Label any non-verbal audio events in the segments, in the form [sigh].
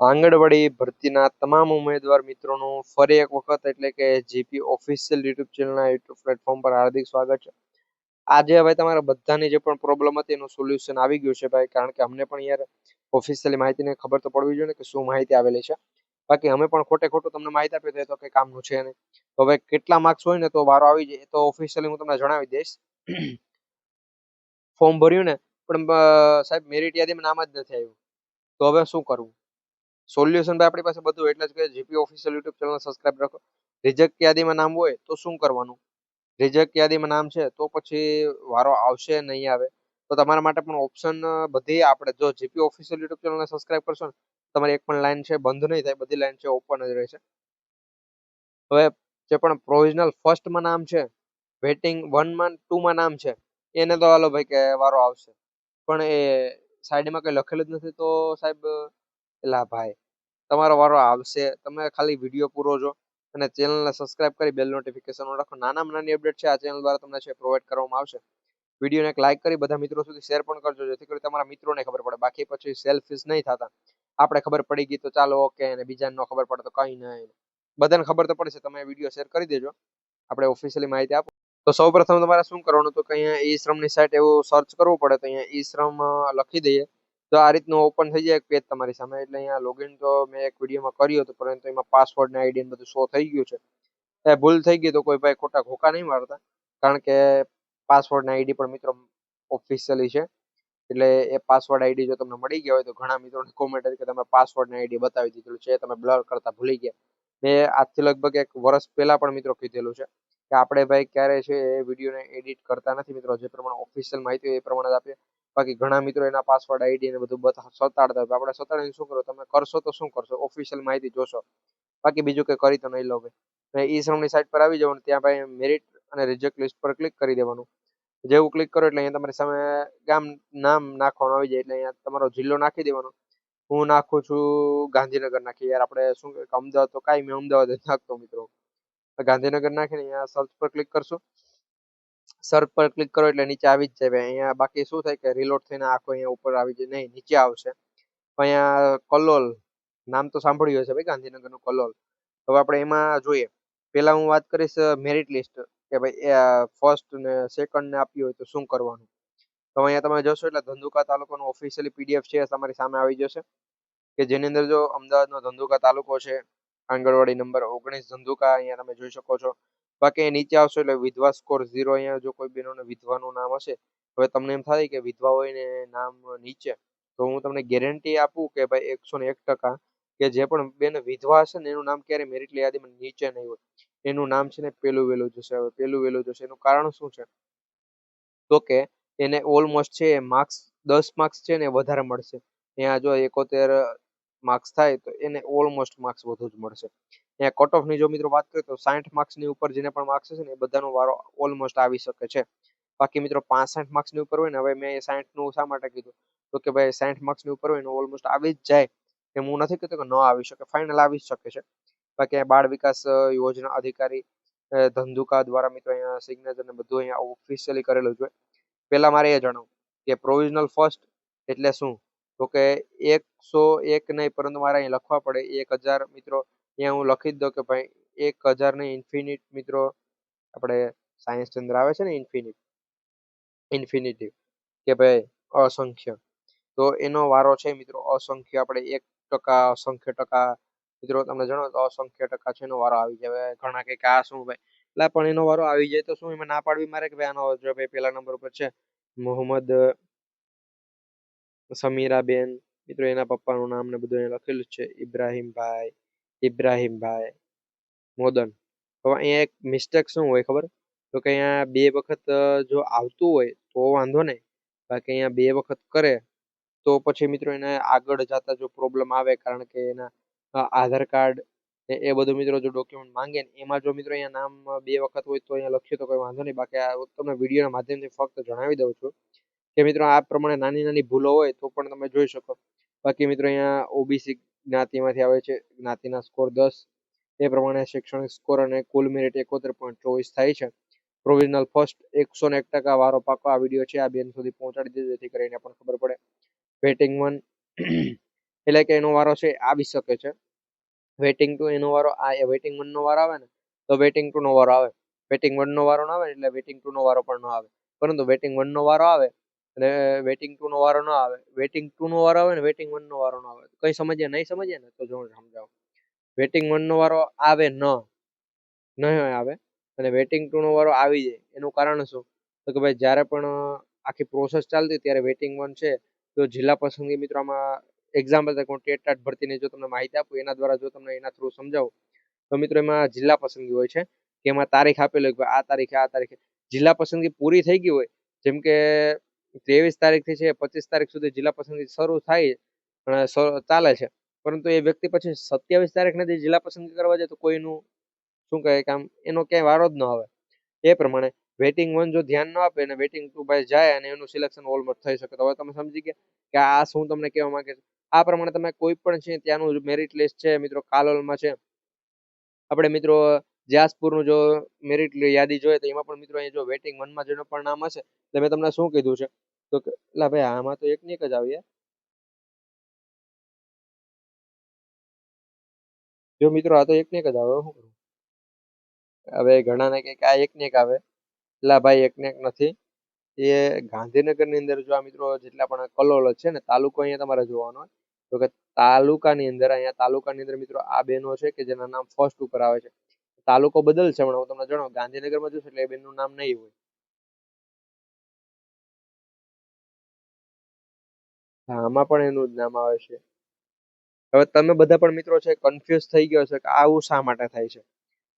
આંગણવાડી ભરતીના તમામ ઉમેદવાર મિત્રોનું ફરી એક વખત એટલે કે જીપી ઓફિશિયલ યુટ્યુબ ચેનલના યુટ્યુબ પ્લેટફોર્મ પર હાર્દિક સ્વાગત છે. આજે હવે તમારા બધાની જે પણ પ્રોબ્લેમ હતી એનું સોલ્યુશન આવી ગયું છે ભાઈ, કારણ કે અમને પણ યાર ઓફિશિયલી માહિતીને ખબર તો પડવી જોઈએ કે શું માહિતી આવેલી છે. બાકી અમે પણ ખોટે ખોટું તમને માહિતી આપી દઈએ તો કંઈ કામનું છે નહીં. તો હવે કેટલા માર્ક્સ હોય ને તો વારો આવી જાય તો ઓફિશિયલી હું તમને જણાવી દઈશ. ફોર્મ ભર્યું ને, પણ સાહેબ મેરિટ યાદીમાં નામ જ નથી આવ્યું. તો હવે શું કરવું? સોલ્યુશન ભાઈ આપણી પાસે બધું એટલે જ કે GP official YouTube channel subscribe રાખો. રિજેક્ટ યાદીમાં નામ હોય તો શું કરવાનું? રિજેક્ટ યાદીમાં નામ છે તો પછી વારો આવશે નહીં આવે. તો તમારા માટે પણ ઓપ્શન બધી આપણે જો જીપી ઓફિશિયલ યુટ્યુબ ચેનલને સબસ્ક્રાઇબ કરશો ને તમારી એક પણ લાઈન છે બંધ નહીં થાય, બધી લાઈન છે ઓપન જ રહેશે. હવે જે પણ પ્રોવિઝનલ ફર્સ્ટમાં નામ છે વેટિંગ વનમાં ટુમાં નામ છે, એને તો હાલો ભાઈ કે વારો આવશે. પણ એ સાઈડમાં કંઈ લખેલું જ નથી તો સાહેબ એલા ભાઈ, તમારો વારો આવશે. તમે ખાલી વીડિયો પૂરો જો અને ચેનલને સબસ્ક્રાઇબ કરી બેલ નોટિફિકેશન રાખો. નાનામાં નાની અપડેટ છે, આ ચેનલ દ્વારા તમને છે પ્રોવાઈડ કરવામાં આવશે. વિડીયોને એક લાઇક કરી, બધા મિત્રો સુધી શેર પણ કરજો, જેથી કરી તમારા મિત્રોને ખબર પડે. બાકી પછી સેલ્ફીઝ નહીં થતા. આપણે ખબર પડી ગઈ તો ચાલો, ઓકે, અને બીજાને ન ખબર પડે તો કંઈ નહીં. બધાને ખબર તો પડશે તમે વીડિયો શેર કરી દેજો. આપણે ઓફિશિયલી માહિતી આપો. તો સૌ પ્રથમ તમારે શું કરવાનું તો કે અહીંયા ઈ શ્રમની સાઇટ એવું સર્ચ કરવું પડે તો અહીંયા ઈ શ્રમ લખી દઈએ. તો આ રીતનું ઓપન થઈ જાય પેજ તમારી સામે. એટલે અહીંયા લોગિન તો મેં એક વિડીયોમાં કર્યું હતું, પરંતુ એમાં પાસવર્ડ ને આઈડી બધું શો થઈ ગયું છે. એ ભૂલ થઈ ગઈ તો કોઈ ભાઈ ખોટા ખોકા નહીં મારતા. કારણ કે પાસવર્ડ ને આઈડી પણ મિત્રો ઓફિશિયલી છે. એટલે એ પાસવર્ડ આઈડી જો તમને મળી ગયા હોય તો ઘણા મિત્રોને કોમેન્ટ કે તમે પાસવર્ડ ને આઈડી બતાવી દીધેલું છે, તમે બ્લર કરતા ભૂલી ગયા. મેં આજથી લગભગ એક વર્ષ પહેલા પણ મિત્રો કીધેલું છે કે આપણે ભાઈ ક્યારે છે એ વિડીયોને એડિટ કરતા નથી મિત્રો. જે પ્રમાણે ઓફિશિયલ માહિતી એ પ્રમાણે જ આપીએ. બાકી ઘણા મિત્રો એના પાસવર્ડ આઈડી ને બધું સતાડતા હોય. આપણે સતાડીને શું કરો તમે કરશો તો શું કરશો? ઓફિશિયલ માહિતી જોશો. બાકી બીજું કંઈ કરી તો નહીં લો ઈ શ્રમની સાઇટ પર આવી જવાનું. ત્યાં ભાઈ મેરિટ અને રિજેક્ટ લિસ્ટ પર ક્લિક કરી દેવાનું. જેવું ક્લિક કરો એટલે અહીંયા તમારી સામે ગામ, નામ નાખવાનું આવી જાય. એટલે અહીંયા તમારો જિલ્લો નાખી દેવાનો. હું નાખું છું ગાંધીનગર નાખી. યાર, આપણે શું અમદાવાદ તો કાંઈ મેં અમદાવાદ જ નાખતો મિત્રો. ગાંધીનગર નાખીને અહીંયા સર્ચ પર ક્લિક કરશું. સર્ચ પર ક્લિક કરો એટલે નીચે આવી જ જાય. અહીંયા બાકી શું થાય કે રિલોડ થઈને આખો અહીંયા ઉપર આવી જાય. નહીં, નીચે આવશે. અહીંયા કલોલ, નામ તો સાંભળ્યું હશે ભાઈ ગાંધીનગરનું કલોલ. હવે આપણે એમાં જોઈએ. પહેલા હું વાત કરીશ મેરિટ લિસ્ટ કે ભાઈ ફર્સ્ટ ને સેકન્ડ ને આપ્યું હોય તો શું કરવાનું? તો અહીંયા તમે જોશો એટલે ધંધુકા તાલુકાનું ઓફિશિયલી પીડીએફ છે તમારી સામે આવી જશે. કે જેની અંદર જો અમદાવાદનો ધંધુકા તાલુકો છે, આંગણવાડી નંબર ઓગણીસ ધંધુકા અહીંયા તમે જોઈ શકો છો. બાકી નીચે આવશો એટલે વિધવા સ્કોર ઝીરો અહીંયા જો કોઈ બહેનોને વિધવાનું નામ હશે, હવે તમને એમ થાય કે વિધવા હોય ને નામ નીચે, તો હું તમને ગેરંટી આપું કે ભાઈ એકસો ને એક ટકા કે જે પણ બેન વિધવા હશે ને એનું નામ ક્યારે મેરિટ યાદીમાં નીચે નહીં હોય. એનું નામ છે ને પેલું વેલું જશે, હવે પેલું વેલું જશે, એનું કારણ શું છે? તો કે એને ઓલમોસ્ટ છે માર્ક્સ દસ માર્ક્સ છે ને વધારે મળશે. ત્યાં જો એકોતેર માર્ક્સ થાય તો એને ઓલમોસ્ટ માર્ક્સ વધુ જ મળશે. અહીંયા કટ ઓફની જો મિત્રો વાત કરીએ તો સાઠ માર્ક્સની ઉપર જેને પણ માર્ક્સ હશે ને એ બધાનો વારો ઓલમોસ્ટ આવી શકે છે. બાકી મિત્રો પાસઠ માર્ક્સની ઉપર હોય ને, હવે મેં સાઠનું શા માટે કીધું? તો કે ભાઈ સાઠ માર્ક્સની ઉપર હોય ને ઓલમોસ્ટ આવી જ જાય. એમ હું નથી કહેતો કે ન આવી શકે ફાઇનલ આવી જ શકે છે. બાકી બાળ વિકાસ યોજના અધિકારી ધંધુકા દ્વારા મિત્રો અહીંયા સિગ્નેચર ને બધું અહીંયા ઓફિશિયલી કરેલું છે પહેલા મારે એ જણાવું કે પ્રોવિઝનલ ફર્સ્ટ એટલે શું? તો કે એકસો એક નહીં, પરંતુ મારે અહીં લખવા પડે એક હજાર. મિત્રો, અહીંયા હું લખી જ દઉં કે ભાઈ, એક હજાર ને ઇન્ફિનિટ મિત્રો, આપણે સાયન્સ ચંદ્ર આવે છે ને ઇન્ફિનિટ ઇન્ફિનિટી કે ભાઈ, અસંખ્ય. તો એનો વારો છે, મિત્રો, અસંખ્ય. આપણે એક ટકા, અસંખ્ય ટકા, મિત્રો, તમને જણાવો તો અસંખ્ય ટકા છે એનો વારો આવી જાય. ઘણા કે આ શું ભાઈ? એટલે પણ એનો વારો આવી જાય તો શું એમાં ના પાડવી મારે કે ભાઈ આનો જો ભાઈ પેલા નંબર ઉપર છે. મોહમ્મદ સમીરાબેન, મિત્રો, એના પપ્પાનું નામ ને બધું લખેલું છે, ઇબ્રાહીમભાઈ ઇબ્રાહીમભાઈ મોદન. હવે અહીંયા એક મિસ્ટેક શું હોય ખબર? તો કે અહીંયા બે વખત જો આવતું હોય, તો વાંધો નહીં. બાકી અહીંયા બે વખત કરે, તો પછી મિત્રો એને આગળ જતા જો પ્રોબ્લેમ આવે, કારણ કે એના આધાર કાર્ડ એ બધું મિત્રો જો ડોક્યુમેન્ટ માંગે ને, એમાં જો મિત્રો અહીંયા નામ બે વખત હોય તો અહીંયા લખ્યું તો કોઈ વાંધો નહીં. બાકી આ તમને વિડીયોના માધ્યમથી ફક્ત જણાવી દઉં છું. કે મિત્રો આ પ્રમાણે નાની નાની ભૂલો હોય તો પણ તમે જોઈ શકો. બાકી મિત્રો અહીંયા ઓબીસી જ્ઞાતિમાંથી આવે છે. જ્ઞાતિના સ્કોર દસ. એ પ્રમાણે શૈક્ષણિક સ્કોર અને કુલ મેરિટ એકોતેર પોઈન્ટ ચોવીસ થાય છે. પ્રોવિઝનલ ફર્સ્ટ એકસો ને એક ટકા વારો પાકો. આ વીડિયો છે. આ બેન સુધી પહોંચાડી દેજો. જેથી કરીને પણ ખબર પડે. વેટિંગ વન [clears throat] એટલે કે એનો વારો છે આવી શકે છે. વેટિંગ ટુ એનો વારો આ વેટિંગ વનનો વારો આવે ને, તો વેટિંગ ટુ નો વારો આવે. વેટિંગ વનનો વારો ના આવે એટલે વેટિંગ ટુ નો વારો પણ ન આવે. પરંતુ વેટિંગ વનનો વારો આવે અને વેટિંગ ટુ નો વારો ન આવે. વેટિંગ ટુ નો વારો આવે ને વેટિંગ વન નો વારો ન આવે. કઈ સમજે નહીં સમજે ને? તો જો હું સમજાવું. વેટિંગ વન નો વારો આવે ન. નહીં આવે. અને વેટિંગ ટુ નો વારો આવી જાય. એનું કારણ શું? તો કે ભાઈ જ્યારે પણ આખી પ્રોસેસ ચાલતી ત્યારે વેટિંગ વન છે. તો જિલ્લા પસંદગી મિત્રો આમાં એક્ઝામ્પલ તરીકે હું ટેટ ટાટ ભરતીની જો તમને માહિતી આપું, એના દ્વારા જો તમને એના થ્રુ સમજાવું. તો મિત્રો એમાં જિલ્લા પસંદગી હોય છે. કે એમાં તારીખ આપેલી હોય આ તારીખે આ તારીખે. જિલ્લા પસંદગી પૂરી થઈ ગઈ હોય, જેમ કે ત્રેવીસ તારીખથી છે, પચીસ તારીખ સુધી જિલ્લા પસંદગી શરૂ થાય ચાલે છે. પરંતુ એ વ્યક્તિ પછી સત્યાવીસ તારીખ નથી જિલ્લા પસંદગી કરવા જાય તો કોઈનું શું કહે કે આમ, એનો ક્યાંય વારો જ ન આવે. એ પ્રમાણે વેટિંગ વન જો ધ્યાન ન આપે અને વેટિંગ ટુ બાય જાય અને એનું સિલેક્શન ઓલમોસ્ટ થઈ શકે. તો હવે તમે સમજી ગયા કે આ શું તમને કહેવા માંગે છે? આ પ્રમાણે તમે કોઈ પણ છે ત્યાંનું મેરિટ લિસ્ટ છે, મિત્રો, કાલોલમાં છે. આપણે મિત્રો જાસપુરનું જો મેરિટ યાદી જોઈએ તો એમાં પણ મિત્રો અહીંયા જો વેટિંગ વનમાં જેનું પણ નામ હશે એટલે મેં તમને શું કીધું છે? તો એટલે ભાઈ, આમાં તો એક ને એક જ આવીએ જો મિત્રો, આ તો એક ને એક જ આવે શું કરું? હવે ઘણાને કે આ એક ને એક આવે. એટલે ભાઈ, એક ને એક નથી. એ ગાંધીનગરની અંદર જો આ મિત્રો જેટલા પણ કલોલ છે ને, તાલુકો અહીંયા તમારે જોવાનો હોય, તો કે તાલુકાની અંદર, અહીંયા તાલુકાની અંદર મિત્રો આ બેનો છે કે જેના નામ ફર્સ્ટ ઉપર આવે છે. તાલુકો બદલશે, પણ હું તમને જણાવું, ગાંધીનગરમાં જોશે એટલે એ બેનનું નામ નહીં હોય. હા, આમાં પણ એનું જ નામ આવે છે. હવે તમે બધા પણ મિત્રો છે કન્ફ્યુઝ થઈ ગયો છે કે આવું શા માટે થાય છે?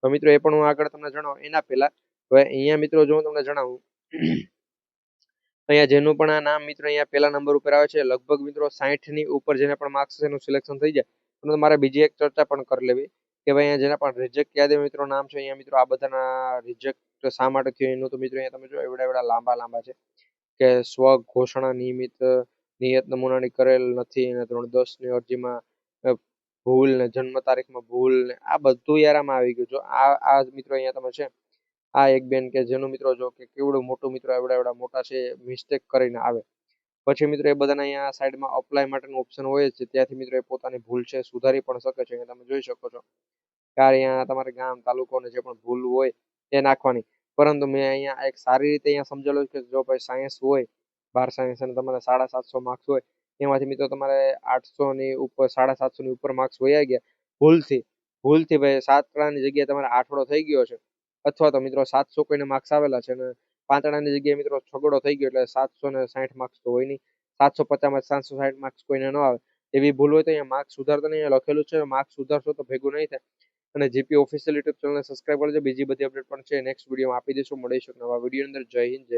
તો મિત્રો, એ પણ હું આગળ તમને જણાવું. એના પહેલા, હવે અહીંયા મિત્રો, જો હું તમને જણાવું. અહીંયા જેનું પણ આ નામ મિત્રો, અહીંયા પહેલા નંબર ઉપર આવે છે, લગભગ મિત્રો 60 ની ઉપર જેને પણ માર્ક્સ એનું સિલેક્શન થઈ જાય. મારે બીજી એક ચર્ચા પણ કરી લેવી. કે ભાઈ અહીંયા જેના પણ રિજેક્ટ યાદી મિત્રો નામ છે, અહીંયા મિત્રો આ બધાના રિજેક્ટ શા માટે થયું એનું તો મિત્રો અહીંયા તમે જો એવડા એવડા લાંબા લાંબા છે. કે સ્વ ઘોષણા નિયમિત નિયત નમૂનાની કરેલ નથી અને ધોરણ દસની અરજીમાં ભૂલ ને જન્મ તારીખમાં ભૂલ ને આ બધું યાર આમાં આવી ગયું. જો આ આ મિત્રો અહીંયા તમે છે, આ એક બેન કે જેનું મિત્રો જો કે કેવડું મોટું મિત્રો એવડા એવડા મોટા છે મિસ્ટેક કરીને આવે. પછી મિત્રો એ બધાને અહીંયા સાઈડમાં અપ્લાય માટેનું ઓપ્શન હોય છે. ત્યાંથી મિત્રો એ પોતાની ભૂલ છે, સુધારી પણ શકે છે. તમે જોઈ શકો છો કે અહીંયા તમારે ગામ તાલુકો જે પણ ભૂલ હોય એ નાખવાની. પરંતુ મેં અહીંયા એક સારી રીતે અહીંયા સમજેલું કે જો ભાઈ સાયન્સ હોય, બાર સાયન્સ અને તમારે સાડા સાતસો માર્ક્સ હોય, એમાંથી મિત્રો તમારે આઠસો ની ઉપર, સાડા સાતસો ની ઉપર માર્ક્સ વયા ગયા. ભૂલથી ભૂલથી ભાઈ સાતની જગ્યાએ તમારે આઠડો થઈ ગયો છે. અથવા તો મિત્રો સાતસો કોઈને માર્ક્સ આવેલા છે અને પાંચડાની જગ્યાએ મિત્રો છગડો થઈ ગયો એટલે સાતસો ને સાઠ માર્ક્સ તો હોય નહીં. સાતસો પચાસમાં સાતસો સાઠ માર્ક્સ કોઈને ન આવે. એવી ભૂલ હોય તો અહીંયા માર્ક્સ સુધારતા નહીં. લખેલું છે માર્ક્સ સુધારશો તો ભેગું નહીં થાય. અને જીપી ઓફિશિયલ યુટ્યુબ ચેનલને સબસ્ક્રાઇબ કરજો. બીજી બધી અપડેટ પણ છે. નેક્સ્ટ વિડીયોમાં આપી દઈશું. મળીશું નવા વીડિયો અંદર. જય હિન્દ, જય